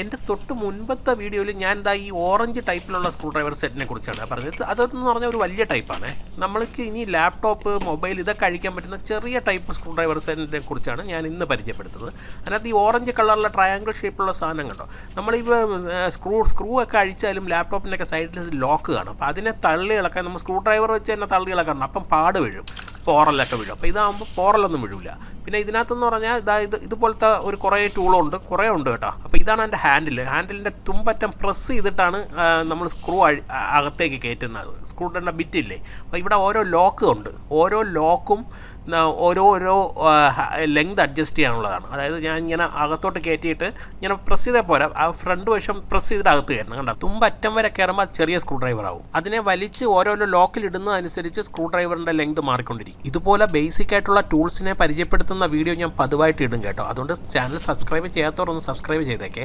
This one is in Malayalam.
എന്റെ തൊട്ട് മുൻപത്തെ വീഡിയോയിൽ ഞാൻ എന്താ ഈ ഓറഞ്ച് ടൈപ്പിലുള്ള സ്ക്രൂ ഡ്രൈവർ സെറ്റിനെ കുറിച്ചാണ് പറഞ്ഞത്. അതെന്ന് പറഞ്ഞാൽ ഒരു വലിയ ടൈപ്പാണ് നമ്മൾക്ക് ഇനി ലാപ്ടോപ്പ് മൊബൈൽ ഇതൊക്കെ അഴിക്കാൻ പറ്റുന്ന ചെറിയ ടൈപ്പ് സ്ക്രൂ ഡ്രൈവർ സെറ്റിനെ കുറിച്ചാണ് ഞാൻ ഇന്ന് പരിചയപ്പെടുത്തുന്നത്. അതിനകത്ത് ഈ ഓറഞ്ച് കളറിലുള്ള ട്രയാങ്കിൾ ഷേപ്പിലുള്ള സാധനം കണ്ടോ? നമ്മളിപ്പോൾ സ്ക്രൂ സ്ക്രൂ ഒക്കെ അഴിച്ചാലും ലാപ്ടോപ്പിന്റെ ഒക്കെ സൈഡിൽ ലോക്ക് കാണും. അപ്പോൾ അതിനെ തള്ളി ഇളക്കാൻ നമ്മൾ സ്ക്രൂ ഡ്രൈവർ വെച്ച് തന്നെ തള്ളി ഇളക്കണം അപ്പം പാട് വീഴും. പോറലൊക്കെ വീഴും. അപ്പോൾ ഇതാകുമ്പോൾ പോറലൊന്നും വീഴില്ല പിന്നെ ഇതിനകത്തെന്ന് പറഞ്ഞാൽ ഇതാ ഇത് ഇതുപോലത്തെ ഒരു കുറേ ടൂളുണ്ട് കുറേ ഉണ്ട് കേട്ടോ. അപ്പോൾ ഇതാണ് എന്റെ ഹാൻഡിൽ ഹാൻഡിലിന്റെ തുമ്പറ്റം പ്രസ് ചെയ്തിട്ടാണ് നമ്മൾ സ്ക്രൂ അകത്തേക്ക് കയറ്റുന്നത് സ്ക്രൂ ഇടേണ്ട ബിറ്റില്ലേ അപ്പോൾ ഇവിടെ ഓരോ ലോക്ക് ഉണ്ട്. ഓരോ ലോക്കും ഓരോ ഓരോ ലെങ്ത് അഡ്ജസ്റ്റ് ചെയ്യാനുള്ളതാണ്. അതായത് ഞാൻ ഇങ്ങനെ അകത്തോട്ട് കയറ്റിയിട്ട് ഇങ്ങനെ പ്രസ് ചെയ്താൽ പോരാ. ആ ഫ്രണ്ട് വശം പ്രസ് ചെയ്തിട്ട് അകത്ത് കയറണം കണ്ടോ? തുമ്പറ്റം വരെ കയറുമ്പോൾ ചെറിയ സ്ക്രൂ ഡ്രൈവർ ആവും. അതിനെ വലിച്ച് ഓരോരോ ലോക്കിൽ ഇടുന്നതനുസരിച്ച് സ്ക്രൂ ഡ്രൈവറിന്റെ ലെങ്ത് മാറിക്കൊണ്ടിരിക്കും. ഇതുപോലെ ബേസിക് ആയിട്ടുള്ള ടൂൾസിനെ പരിചയപ്പെടുത്തുന്ന വീഡിയോ ഞാൻ പതിവായിട്ട് ഇടും കേട്ടോ. അതുകൊണ്ട് ചാനൽ സബ്സ്ക്രൈബ് ചെയ്യാത്തവർ ഒന്ന് സബ്സ്ക്രൈബ് ചെയ്തേക്കേ.